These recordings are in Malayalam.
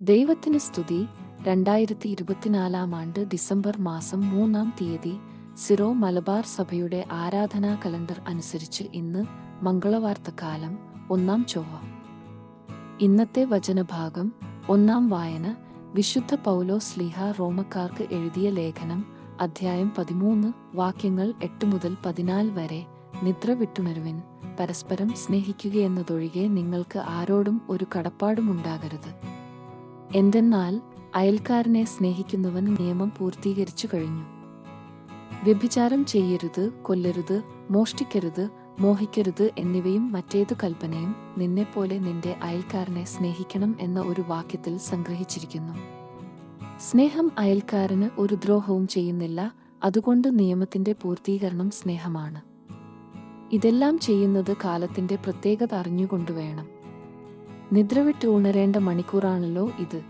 ദൈവത്തിന് സ്തുതി. രണ്ടായിരത്തി ഇരുപത്തിനാലാം ആണ്ട് ഡിസംബർ മാസം മൂന്നാം തീയതി സിറോ മലബാർ സഭയുടെ ആരാധനാ കലണ്ടർ അനുസരിച്ച് ഇന്ന് മംഗളവാർത്തക്കാലം ഒന്നാം ചൊവ്വ. ഇന്നത്തെ വചനഭാഗം ഒന്നാം വായന വിശുദ്ധ പൗലോ സ്ലിഹ റോമക്കാർക്ക് എഴുതിയ ലേഖനം അധ്യായം പതിമൂന്ന് വാക്യങ്ങൾ എട്ട് മുതൽ പതിനാല് വരെ നിദ്ര വിട്ടുണരുവിൻ പരസ്പരം സ്നേഹിക്കുകയെന്നതൊഴികെ നിങ്ങൾക്ക് ആരോടും ഒരു കടപ്പാടുമുണ്ടാകരുത്. എന്തെന്നാൽ അയൽക്കാരനെ സ്നേഹിക്കുന്നവൻ നിയമം പൂർത്തീകരിച്ചു കഴിഞ്ഞു. വ്യഭിചാരം ചെയ്യരുത് കൊല്ലരുത് മോഷ്ടിക്കരുത് മോഹിക്കരുത് എന്നിവയും മറ്റേതു കൽപ്പനയും നിന്നെപ്പോലെ നിന്റെ അയൽക്കാരനെ സ്നേഹിക്കണം എന്ന ഒരു വാക്യത്തിൽ സംഗ്രഹിച്ചിരിക്കുന്നു. സ്നേഹം അയൽക്കാരന് ഒരു ദ്രോഹവും ചെയ്യുന്നില്ല അതുകൊണ്ട് നിയമത്തിന്റെ പൂർത്തീകരണം സ്നേഹമാണ്. ഇതെല്ലാം ചെയ്യുന്നത് കാലത്തിന്റെ പ്രത്യേകത അറിഞ്ഞുകൊണ്ടുവേണം. നിദ്രവിട്ട് ഉണരേണ്ട മണിക്കൂറാണല്ലോ ഇത്.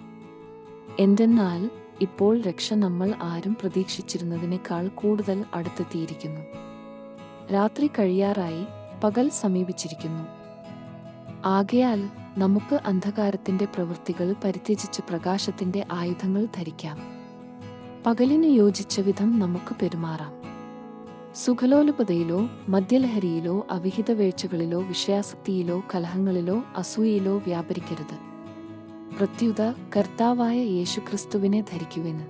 എന്തെന്നാൽ ഇപ്പോൾ രക്ഷ നമ്മൾ ആരും പ്രതീക്ഷിച്ചിരുന്നതിനേക്കാൾ കൂടുതൽ അടുത്തെത്തിയിരിക്കുന്നു. രാത്രി കഴിയാറായി പകൽ സമീപിച്ചിരിക്കുന്നു. ആകയാൽ നമുക്ക് അന്ധകാരത്തിന്റെ പ്രവൃത്തികൾ പരിത്യജിച്ച് പ്രകാശത്തിന്റെ ആയുധങ്ങൾ ധരിക്കാം. പകലിന് യോജിച്ച വിധം നമുക്ക് പെരുമാറാം. സുഖലോലുപതയിലോ മദ്യലഹരിയിലോ അവിഹിത വീഴ്ചകളിലോ വിഷയാസക്തിയിലോ കലഹങ്ങളിലോ അസൂയയിലോ വ്യാപരിക്കരുത്. പ്രത്യുത കർത്താവായ യേശുക്രിസ്തുവിനെ ധരിക്കുവിന്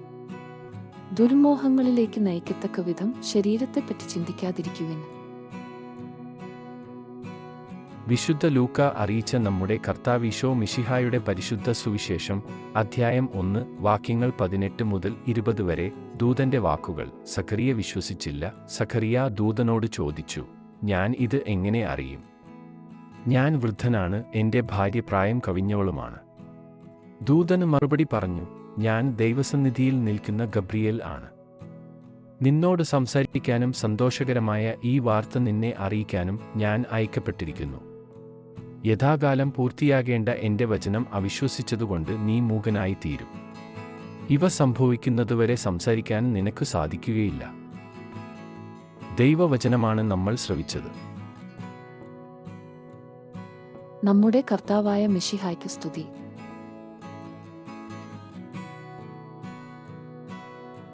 ദുർമോഹങ്ങളിലേക്ക് നയിക്കത്തക്ക വിധം ശരീരത്തെപ്പറ്റി ചിന്തിക്കാതിരിക്കുവിന് വിശുദ്ധ ലൂക്ക അറിയിച്ച നമ്മുടെ കർത്താവീശോ മിഷിഹായുടെ പരിശുദ്ധ സുവിശേഷം അധ്യായം ഒന്ന് വാക്യങ്ങൾ പതിനെട്ട് മുതൽ ഇരുപത് വരെ ദൂതന്റെ വാക്കുകൾ. സഖറിയ വിശ്വസിച്ചില്ല. സഖറിയ ദൂതനോട് ചോദിച്ചു ഞാൻ ഇത് എങ്ങനെ അറിയും? ഞാൻ വൃദ്ധനാണ് എന്റെ ഭാര്യ പ്രായം കവിഞ്ഞവളുമാണ്. ദൂതന് മറുപടി പറഞ്ഞു ഞാൻ ദൈവസന്നിധിയിൽ നിൽക്കുന്ന ഗബ്രിയേൽ ആണ്. നിന്നോട് സംസാരിക്കാനും സന്തോഷകരമായ ഈ വാർത്ത നിന്നെ അറിയിക്കാനും ഞാൻ അയക്കപ്പെട്ടിരിക്കുന്നു. യഥാകാലം പൂർത്തിയാകേണ്ട എന്റെ വചനം അവിശ്വസിച്ചതുകൊണ്ട് നീ മൂകനായിത്തീരും. ഇവ സംഭവിക്കുന്നതുവരെ സംസാരിക്കാൻ നിനക്ക് സാധിക്കുകയില്ല. ദൈവവചനമാണ് നമ്മൾ ശ്രവിച്ചത്. നമ്മുടെ കർത്താവായ മിഷിഹായ്ക്ക് സ്തുതി.